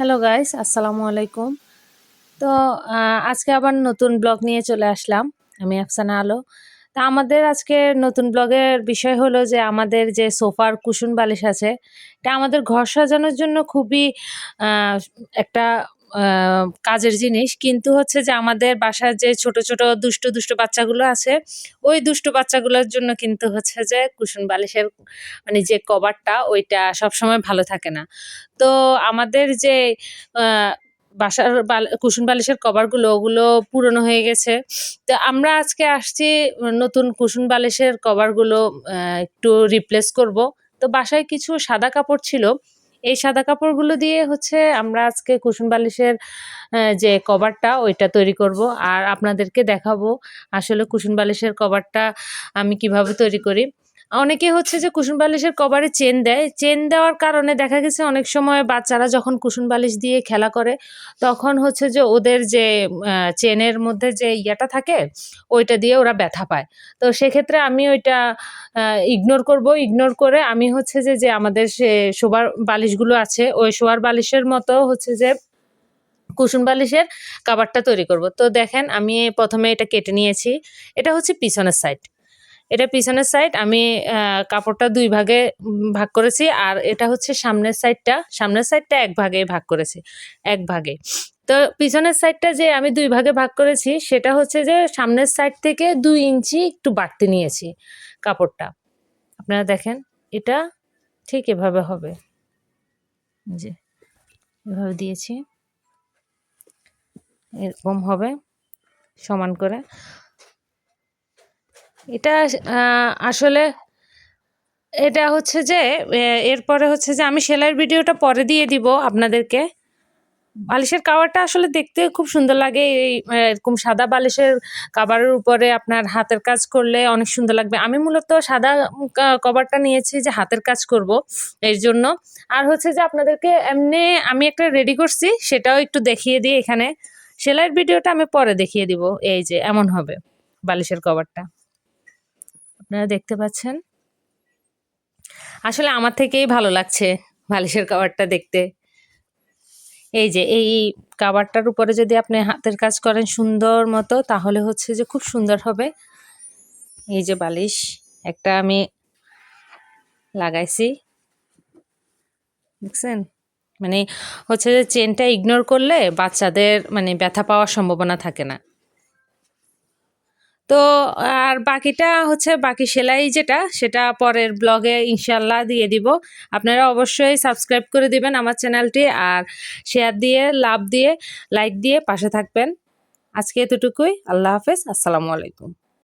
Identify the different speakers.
Speaker 1: Hello guys আসসালামু আলাইকুম তো আজকে আবার নতুন ব্লগ নিয়ে চলে আসলাম, আমি আফসানা আলো। তা আমাদের আজকে নতুন ব্লগের বিষয় হলো যে, আমাদের যে সোফার কুসুন বালিশ আছে, এটা আমাদের ঘর সাজানোর জন্য খুবই একটা কাজের জিনিস। কিন্তু হচ্ছে যে আমাদের বাসার যে ছোট ছোট, দুষ্ট দুষ্ট বাচ্চাগুলো আছে, ওই দুষ্ট বাচ্চাগুলোর জন্য কিন্তু হচ্ছে যে কুশন বালিশের মানে যে কভারটা, ওইটা সবসময় ভালো থাকে না। তো আমাদের যে বাসার কুশন বালিশের কভারগুলো, ওগুলো পুরনো হয়ে গেছে। তো আমরা আজকে আসছি নতুন কুশন বালিশের কভারগুলো একটু রিপ্লেস করব। তো বাসায় কিছু সাদা কাপড় ছিল এই সাদা কাপড়গুলো দিয়ে হচ্ছে আমরা আজকে কুসুম বালিশের যে কভারটা ওইটা তৈরি করব। আর আপনাদেরকে দেখাবো আসলে কুসুম বালিশের কভারটা আমি কীভাবে তৈরি করি। অনেকে হচ্ছে যে কুশন বালিশের কভারে চেন দেয়। চেন দেওয়ার কারণে দেখা গেছে অনেক সময় বাচ্চারা যখন কুশন বালিশ দিয়ে খেলা করে, তখন হচ্ছে যে ওদের যে চেনের মধ্যে যে ইয়েটা থাকে, ওইটা দিয়ে ওরা ব্যথা পায়। তো সেক্ষেত্রে আমি ওইটা ইগনোর করব। ইগনোর করে আমি হচ্ছে যে যে আমাদের সে শোবার বালিশগুলো আছে, ওই শোয়ার বালিশের মতো হচ্ছে যে কুশন বালিশের কাবারটা তৈরি করব। তো দেখেন আমি প্রথমে এটা কেটে নিয়েছি। এটা হচ্ছে পিছনের সাইড এটা পিছনের সাইড আমি কাপড়টা দুই ভাগে ভাগ করেছি, আর এটা হচ্ছে সামনের সাইডটা সামনের সাইডটা এক ভাগে ভাগ করেছি, এক ভাগে। তো পিছনের সাইডটা যে আমি দুই ভাগে ভাগ করেছি, সেটা হচ্ছে যে সামনের সাইড থেকে দুই ইঞ্চি একটু বাড়তি নিয়েছি কাপড়টা। আপনারা দেখেন, এটা ঠিক এভাবে হবে। যে, এভাবে দিয়েছি। এরকম হবে, সমান করে। এটা আসলে এটা হচ্ছে যে এরপরে হচ্ছে যে আমি সেলাইয়ের ভিডিওটা পরে দিয়ে দিব আপনাদেরকে। বালিশের কাভারটা আসলে দেখতে খুব সুন্দর লাগে। এই এরকম সাদা বালিশের কাভারের উপরে আপনার হাতের কাজ করলে অনেক সুন্দর লাগবে। আমি মূলত সাদা কভারটা নিয়েছি যে হাতের কাজ করব এর জন্য। আর হচ্ছে যে আপনাদেরকে এমনি আমি একটা রেডি করছি, সেটাও একটু দেখিয়ে দিই এখানে। সেলাইয়ের ভিডিওটা আমি পরে দেখিয়ে দিব, এই যে এমন হবে বালিশের কভারটা আপনারা দেখতে পাচ্ছেন। আসলে আমার থেকেই ভালো লাগছে বালিশের কাভারটা দেখতে। এই যে, এই কাভারটার উপরে যদি আপনি হাতের কাজ করেন সুন্দর মতো, তাহলে হচ্ছে যে খুব সুন্দর হবে। এই যে বালিশ, একটা আমি লাগাইছি। দেখছেন? মানে হচ্ছে যে চেনটা ইগনোর করলে বাচ্চাদের মানে ব্যথা পাওয়ার সম্ভাবনা থাকে না। তো আর বাকিটা হচ্ছে বাকি সেলাই যেটা, সেটা পরের ব্লগে ইনশাল্লাহ দিয়ে দিব। আপনারা অবশ্যই সাবস্ক্রাইব করে দিবেন আমার চ্যানেলটি আর শেয়ার দিয়ে, লাভ দিয়ে, লাইক দিয়ে পাশে থাকবেন। আজকে এতটুকুই, আল্লাহ হাফেজ, আসসালামু আলাইকুম।